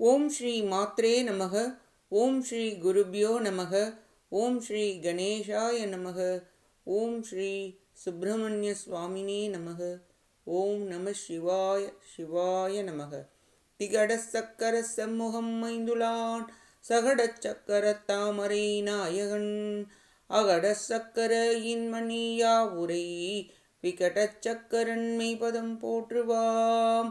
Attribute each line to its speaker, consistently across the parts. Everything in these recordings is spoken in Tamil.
Speaker 1: ஓம் ஸ்ரீ மாத்ரே நமக ஓம் ஸ்ரீ குருபியோ நமக ஓம் ஸ்ரீ கணேஷாய நமக ஓம் ஸ்ரீ சுப்பிரமணிய சுவாமினே நமக ஓம் நம சிவாய சிவாய நமக. திகட சக்கர செம்முகம் மைந்துளான் சகட சக்கர தாமரை நாயகன் அகட சக்கர இன்மணியா உரை விகட சக்கரன்மை பதம் போற்றுவாம்.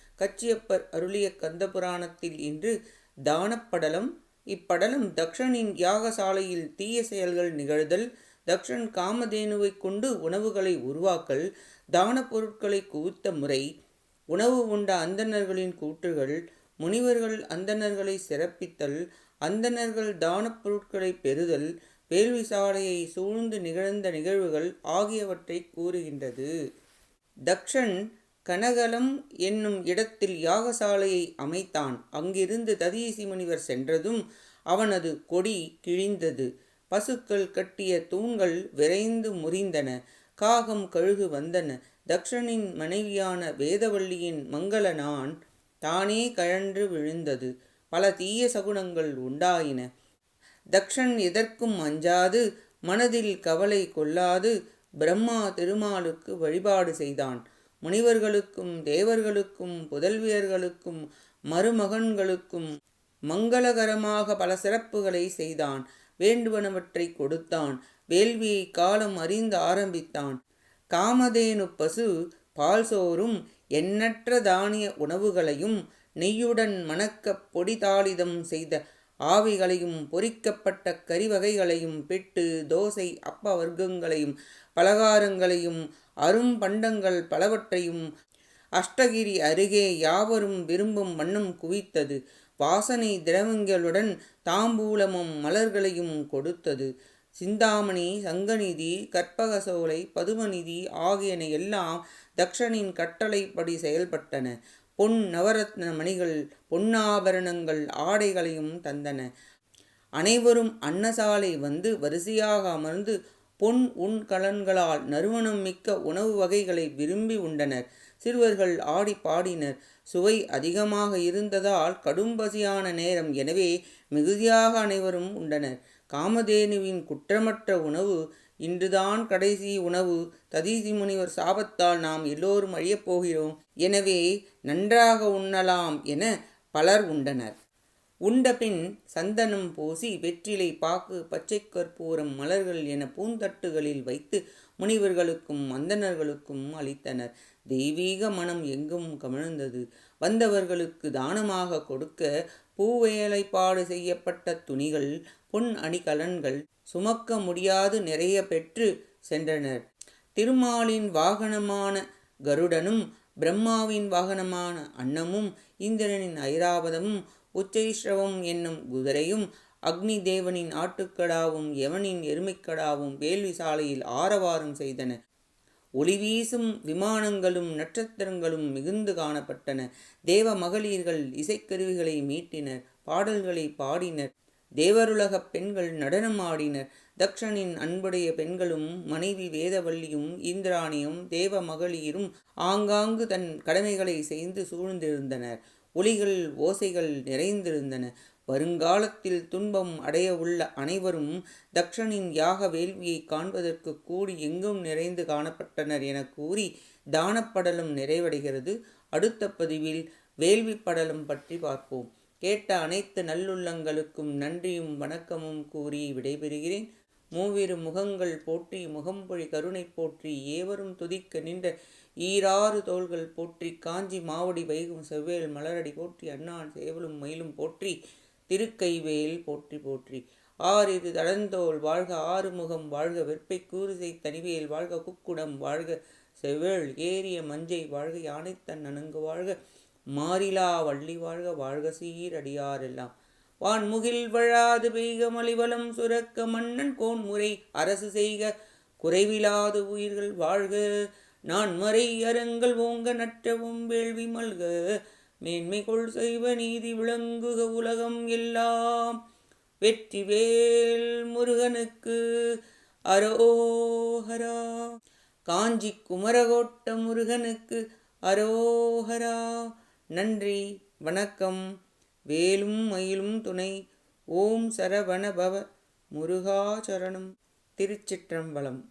Speaker 1: கச்சியப்பர் அருளிய கந்த புராணத்தில் இன்று தானப்படலம் இப்படலம் தக்ஷனின் யாகசாலையில் தீய செயல்கள் நிகழ்தல் தக்ஷன் காமதேனுவை கொண்டு உணவுகளை உருவாக்கல் தான பொருட்களை குவித்த முறை உணவு உண்ட அந்தணர்களின் கூற்றுகள் முனிவர்கள் அந்தணர்களை சிறப்பித்தல் அந்தணர்கள் தானப் பொருட்களை பெறுதல் வேள்வி சாலையை சூழ்ந்து நிகழ்ந்த நிகழ்வுகள் ஆகியவற்றை கூறுகின்றது. தக்ஷன் கனகலம் என்னும் இடத்தில் யாகசாலையை அமைத்தான். அங்கிருந்து ததீசி முனிவர் சென்றதும் அவனது கொடி கிழிந்தது. பசுக்கள் கட்டிய தூண்கள் விரைந்து முறிந்தன. காகம் கழுகு வந்தன. தக்ஷனின் மனைவியான வேதவள்ளியின் மங்கள நான் தானே கழன்று விழுந்தது. பல தீய சகுனங்கள் உண்டாயின. தக்ஷன் எதற்கும் அஞ்சாது மனதில் கவலை கொள்ளாது பிரம்மா திருமாலுக்கு வழிபாடு செய்தான். முனிவர்களுக்கும் தேவர்களுக்கும் புதல்வியர்களுக்கும் மருமகன்களுக்கும் மங்களகரமாக பல சிறப்புகளை செய்தான். வேண்டுவனவற்றை கொடுத்தான். வேள்வியை காலம் அறிந்து ஆரம்பித்தான். காமதேனு பசு பால் சோறும் எண்ணற்ற தானிய உணவுகளையும் நெய்யுடன் மணக்க பொடி தாளிதம் செய்த ஆவிகளையும் பொறிக்கப்பட்ட கறிவகைகளையும் பெட்டு தோசை அப்ப வர்க்கங்களையும் பலகாரங்களையும் அரும்பண்டங்கள் பலவற்றையும் அஷ்டகிரி அருகே யாவரும் விரும்பும் வண்ணம் குவித்தது. வாசனை திரவங்களுடன் தாம்பூலமும் மலர்களையும் கொடுத்தது. சிந்தாமணி சங்கநிதி கற்பகசோலை பதுமநிதி ஆகியன எல்லாம் தக்ஷனின் கட்டளைப்படி செயல்பட்டன. பொன் நவரத்ன மணிகள் பொன்னாபரணங்கள் ஆடைகளையும் தந்தன. அனைவரும் அன்னசாலை வந்து வரிசையாக அமர்ந்து பொன் உன் கலன்களால் நறுமணம் மிக்க உணவு வகைகளை விரும்பி உண்டனர். சிறுவர்கள் ஆடி பாடினர். சுவை அதிகமாக இருந்ததால் கடும் பசியான நேரம். எனவே மிகுதியாக அனைவரும் உண்டனர். காமதேனுவின் குற்றமற்ற உணவு இன்றுதான் கடைசி உணவு. ததீசி முனிவர் சாபத்தால் நாம் எல்லோரும் அழியப் போகிறோம். எனவே நன்றாக உண்ணலாம் என பலர் உண்டனர். உண்டபின் சந்தனம் பூசி வெற்றிலை பாக்கு பச்சை கற்பூரம் மலர்கள் என பூந்தட்டுகளில் வைத்து முனிவர்களுக்கும் மந்தனர்களுக்கும் அளித்தனர். தெய்வீக மனம் எங்கும் கமிழ்ந்தது வந்தவர்களுக்கு தானமாக கொடுக்க பூவேலைப்பாடு செய்யப்பட்ட துணிகள் பொன் அணிகலன்கள் சுமக்க முடியாது நிறைய பெற்று சென்றனர். திருமாலின் வாகனமான கருடனும் பிரம்மாவின் வாகனமான அன்னமும் இந்திரனின் ஐராவதமும் உச்சைஸ்ரவம் என்னும் குதிரையும் அக்னி தேவனின் ஆட்டுக்கடாவும் யவனின் எருமைக்கடாவும் வேள்வி சாலையில் ஆரவாரம் செய்தன ஒளி வீசும் விமானங்களும் நட்சத்திரங்களும் மிகுந்து காணப்பட்டன. தேவ மகளிர்கள் இசைக்கருவிகளை மீட்டினர் பாடல்களை பாடினர். தேவருலகப் பெண்கள் நடனமாடினர் தக்ஷனின் அன்புடைய பெண்களும் மனைவி வேதவல்லியும் இந்திராணியும் தேவ மகளிரும் ஆங்காங்கு தன் கடமைகளை செய்து சூழ்ந்திருந்தனர். ஒளிகள் ஓசைகள் நிறைந்திருந்தன. வருங்காலத்தில் துன்பம் அடைய உள்ள அனைவரும் தக்ஷனின் யாக வேள்வியை காண்பதற்கு கூடி எங்கும் நிறைந்து காணப்பட்டனர் என கூறி தானப்படலம் நிறைவடைகிறது. அடுத்த பதிவில் வேள்வி படலம் பற்றி பார்ப்போம். கேட்ட அனைத்து நல்லுள்ளங்களுக்கும் நன்றியும் வணக்கமும் கூறி விடைபெறுகிறேன். மூவிரு முகங்கள் போற்றி முகம்பொழி கருணை போற்றி ஏவரும் துதிக்க நின்ற ஈராறு தோள்கள் போற்றி காஞ்சி மாவடி வைகும் செவ்வேல் மலரடி போற்றி அண்ணான் சேவலும் மயிலும் போற்றி திருக்கைவேல் போற்றி போற்றி. ஆறிரு தடந்தோல் வாழ்க ஆறுமுகம் வாழ்க வெற்பை கூறுசை தனிவேல் வாழ்க குக்குடம் வாழ்க செவ்வேள் ஏறிய மஞ்சை வாழ்க யானைத்தன் நனங்கு வாழ்க மாறிலா வள்ளி வாழ்க வாழ்க சீரடியாரெல்லாம் வான்முகில் வழாது பெய்க மலிவலம் சுரக்க மன்னன் கோன்முறை அரசு செய்க குறைவிலாது உயிர்கள் வாழ்க நான் மறை அருங்கள் ஓங்க நற்றவும் வேள்வி மல்க மேன்மை கொள் செய்வ நீதி விளங்குக உலகம் எல்லாம். வெற்றிவேல் முருகனுக்கு அரோஹரா காஞ்சி குமரகோட்ட முருகனுக்கு அரோஹரா நன்றி வணக்கம். வேலும் மயிலும் துணை. ஓம் சரவணபவ முருகாச்சரணம் திருச்சிற்றம்பலம்.